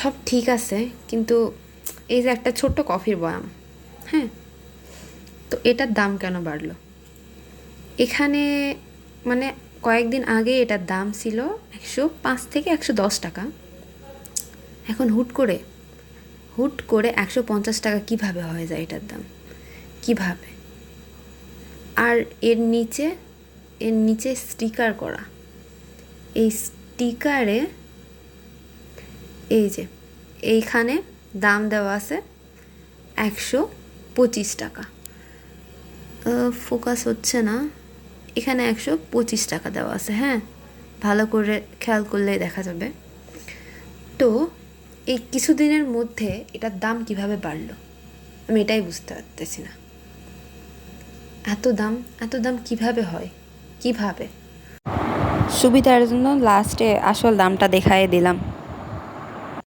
সব ঠিক আছে, কিন্তু এই যে একটা ছোট্ট কফির বয়াম হ্যাঁ? তো এটার দাম কেন বাড়লো? এখানে মানে কয়েকদিন আগে এটার দাম ছিল একশো পাঁচ থেকে একশো দশ টাকা। এখন হুট করে হুট করে একশো পঞ্চাশ টাকা কীভাবে হয়ে যায় এটার দাম? কীভাবে? আর এর নিচে এর নিচে স্টিকার করা। এই স্টিকারে এই যে, এইখানে দাম দেওয়া আছে একশো পঁচিশ টাকা। ফোকাস হচ্ছে না, এখানে একশো পঁচিশ টাকা দেওয়া আছে হ্যাঁ? ভালো করে খেয়াল করলেই দেখা যাবে। তো, এই কিছুদিনের মধ্যে এটার দাম কীভাবে বাড়লো? আমি এটাই বুঝতে পারতেছি না। এত দাম এত দাম কীভাবে হয়? কীভাবে? সুবিধার জন্য লাস্টে আসল দামটা দেখাই দিলাম।